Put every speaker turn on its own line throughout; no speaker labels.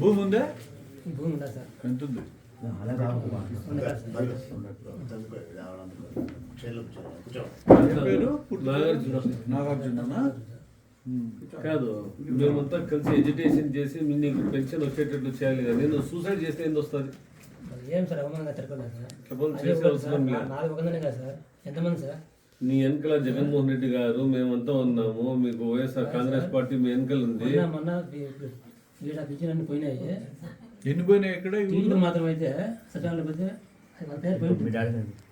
భూమి ఉందే
భూమి ఉందా సార్
ఎంత ఉంది
నాగార్జున కాదు మేమంతా కలిసి ఎడ్యుకేషన్ చేసి నీకు పెన్షన్ వచ్చేటట్లు చేయాలి కానీ నువ్వు సూసైడ్ చేస్తే ఏంది వస్తుంది
మరి ఏం సార్ అవమానంగా తిరగలేదు సార్ నాలుగు వందలే కదా సార్ ఎంతమంది సార్
నీ వెనకాల జగన్మోహన్ రెడ్డి గారు మేమంతా ఉన్నాము మీకు వైఎస్ఆర్ కాంగ్రెస్ పార్టీ మీ వెనకాల ఉంది
వీడ పిచ్చిన అన్ని పోయినాయి.
ఎన్ని పోయినాయి ఇక్కడ?
టీలు మాత్రం అయితే సచివాలయం పోతే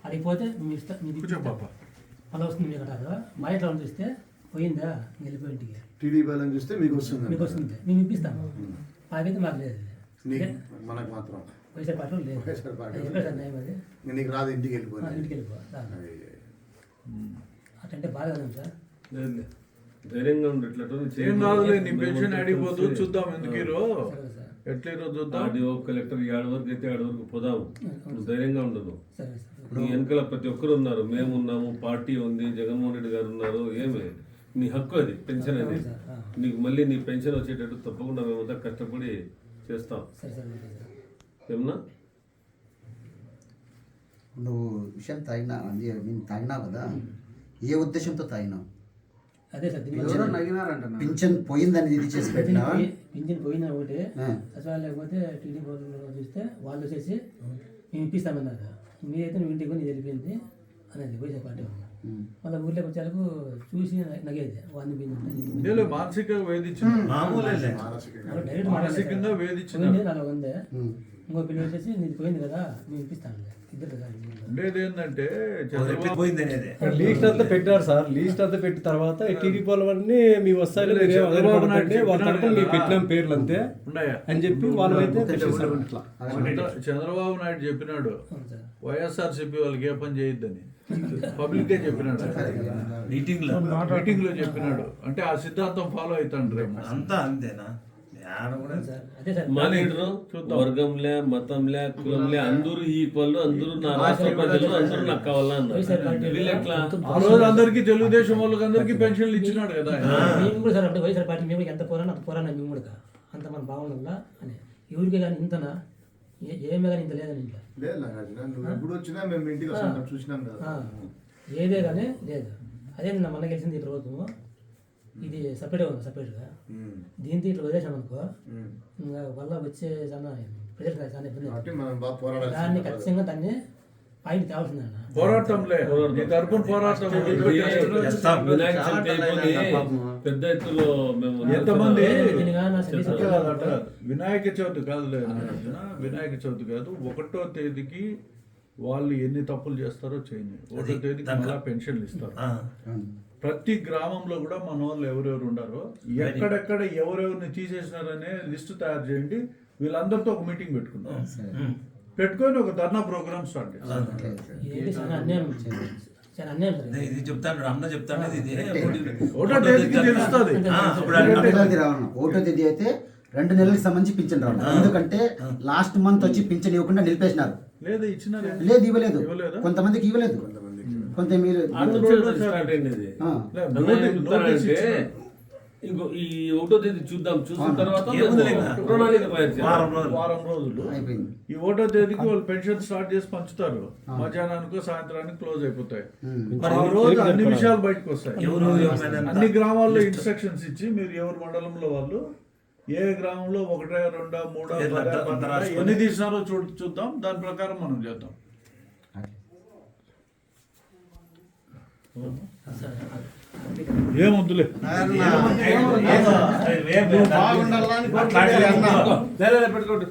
అది పోతే మీ అలా వస్తుంది మీకు కాదు మా ఇంట్లో చూస్తే పోయిందా? వెళ్ళిపోయి ఇంటికి.
టీడీపీ వాళ్ళని చూస్తే మీకు వస్తుంది
మీకు వస్తుంది. మేము ఇప్పిస్తాము. మాకైతే మాకు లేదు.
నీకు మనకు మాత్రం.
వైఎస్ఆర్ పార్టీ లేదు.
వైఎస్ఆర్ పార్టీ నీకు రాదు ఇంటికి వెళ్ళిపోయి
ఇంటికి వెళ్ళిపో. దాన్ని. అటంటే బాగా కదా సార్.
లేదు. ధైర్యంగా ఉండు
కాదులే నీ పెన్షన్ అడిగిపోదు చూద్దాం ఎందుకు ఈరో?
సరే సార్
ఎట్లా ఈరోజు చూద్దాం
కలెక్టర్ ఏడు వరకు అయితే ఏడు వరకు పోదాము. నువ్వు ధైర్యంగా ఉండదు. నీ వెనకాల ప్రతి ఒక్కరు ఉన్నారు. మేము ఉన్నాము పార్టీ ఉంది జగన్మోహన్ రెడ్డి గారు ఉన్నారు ఏమి? నీ హక్కు అది పెన్షన్
ఆ.
నీకు మళ్ళీ నీ పెన్షన్ వచ్చేటట్టు తప్పకుండా మేమంతా కష్టపడి చేస్తాం. ఏమన్నా?
నువ్వు విషయం తాగినా తాగినావు కదా? ఏ ఉద్దేశంతో తాగినావు?
అదే సార్
పింఛన్ పోయిందని ఇది చేసి
పోయి- పింఛన్ పోయినా ఒకటి. సచివాలయం లేకపోతే టీడీ బోర్డు చూస్తే వాళ్ళు వచ్చేసి మేము ఇప్పిస్తామన్నారు మీరైతే నువ్వు ఇంటికి పోయి నీది వెళ్ళిపోయింది అనేది వైఎస్ఆర్ పార్టీ వాళ్ళు ఊర్లోకి వచ్చేందుకు చూసి నగేది. వాడిని పోయింది
మానసికంగా వేధించిన
మానసికంగా
డైరెక్ట్
మానసికంగా వేధించిన
ఇంకో పిల్లలు వచ్చేసి నీది పోయింది కదా మేము ఇప్పిస్తాను ఇద్దరు కదా
ఏంటంటే చంద్రబాబు
లీస్ట్ అంతా పెట్టారు సార్. లీస్ట్ అంతా పెట్టిన తర్వాత టీడీపీ వాళ్ళవన్నీ మీ వస్తాయి వాళ్ళ తరపున
కదా.
పెట్టిన పేర్లు అంతే అని చెప్పి ఇట్లా
చంద్ర- చంద్రబాబు నాయుడు చెప్పినాడు వైఎస్ఆర్ సిపి వాళ్ళకి ఏ పని చేయొద్దని. పబ్లిక్గా చెప్పినాడు. మీటింగ్లో మీటింగ్లో చెప్పినాడు. అంటే ఆ సిద్ధాంతం ఫాలో అవుతాండ్రేమో
అంతా అంతేనా? యాడ కూడా
సార్. అదే సార్
మా లీడరు వర్గంలే మతంలే కులంలే అందరూ ఈక్వల్ అందరూ నా రాష్ట్ర ప్రజలు అందరూ నాకు కావాలా అన్నారు
పార్టీ
వీళ్ళు ఎట్లా?
ఆ రోజు అందరికి తెలుగుదేశం వాళ్ళకి అందరికి పెన్షన్లు ఇచ్చినాడు కదా.
మేము కూడా సార్ అంటే వైఎస్ఆర్ పార్టీ మేము ఎంత పోరాను అంత పోరాను మేము కూడా. అంత మన బాగుండాలా అని. ఎవరికి కానీ ఇంతనా? ఏ- ఏమే కానీ ఇంత లేదని ఇంట్లో.
లేదు నాగార్జున నువ్వు ఎప్పుడు వచ్చినా మేము ఇంటికి చూసినాం కదా.
ఏదే కానీ లేదు. అదే నిన్న మన గెలిచింది ఈ ప్రభుత్వము. ఇది సపరేట్గా ఉంది సపరేట్గా. దీంతో ఇట్లా వదిలేసాం అనుకో. ఇంకా వల్ల వచ్చే చాలా ప్రజలకు చాలా ఇబ్బంది దాన్ని
పోరాడాలి
ఖచ్చితంగా దాన్ని పాయింట్ తేవాల్సిందన్న
పోరాటంలే నీ తరపున పోరాటం
పెద్ద ఎత్తులో మేము
ఎంతమంది? కాదు, కాదు. వినాయక చవితి నాగార్జున వినాయక చవితి కాదు. ఒకటో తేదీకి వాళ్ళు ఎన్ని తప్పులు చేస్తారో చేయని ఒకటో తేదీకి మళ్ళా పెన్షన్లు ఇస్తారు. ప్రతి గ్రామంలో కూడా మన వాళ్ళు ఎవరెవరు ఉండారో ఎక్కడెక్కడ ఎవరెవరిని తీసేసినారనే లిస్టు తయారు చేయండి. వీళ్ళందరితో ఒక మీటింగ్ పెట్టుకుందాం. పెట్టుకొని ఒక ధర్నా ప్రోగ్రామ్ స్టార్ట్
ఇది
చెప్తాను అన్న చెప్తాను ఇది
ఒకటో తేదీకి తెలుస్తుంది.
ఒకటో తేదీ. అయితే రెండు నెలలకు సంబంధించి పింఛన్ రావాలి. ఎందుకంటే లాస్ట్ మంత్ వచ్చి పింఛన్ ఇవ్వకుండా నిలిపేసినారు.
లేదా ఇచ్చినారు.
లేదు ఇవ్వలేదా? కొంతమందికి ఇవ్వలేదు. కొంత మీరు.
ఇంకో ఈ ఒకటో తేదీ చూద్దాం. చూసిన తర్వాత. ప్రణాళిక.
వారం రోజులు.
వారం రోజులు.
అయిపోయింది.
ఈ ఒకటో తేదీకి వాళ్ళు పెన్షన్ స్టార్ట్ చేసి పంచుతారు. మధ్యాహ్నానికో సాయంత్రానికి క్లోజ్ అయిపోతాయి. రోజు అన్ని విషయాలు బయటకు వస్తాయి. అన్ని గ్రామాల్లో ఇన్స్ట్రక్షన్స్ ఇచ్చి మీరు ఎవరి మండలంలో వాళ్ళు ఏ గ్రామంలో ఒకటే రెండో మూడో ఎన్ని తీసినారో చూ చూద్దాం. దాని ప్రకారం మనం చేద్దాం. ఏమొద్దులే
బాగుండాలని
పెట్టుకోండి.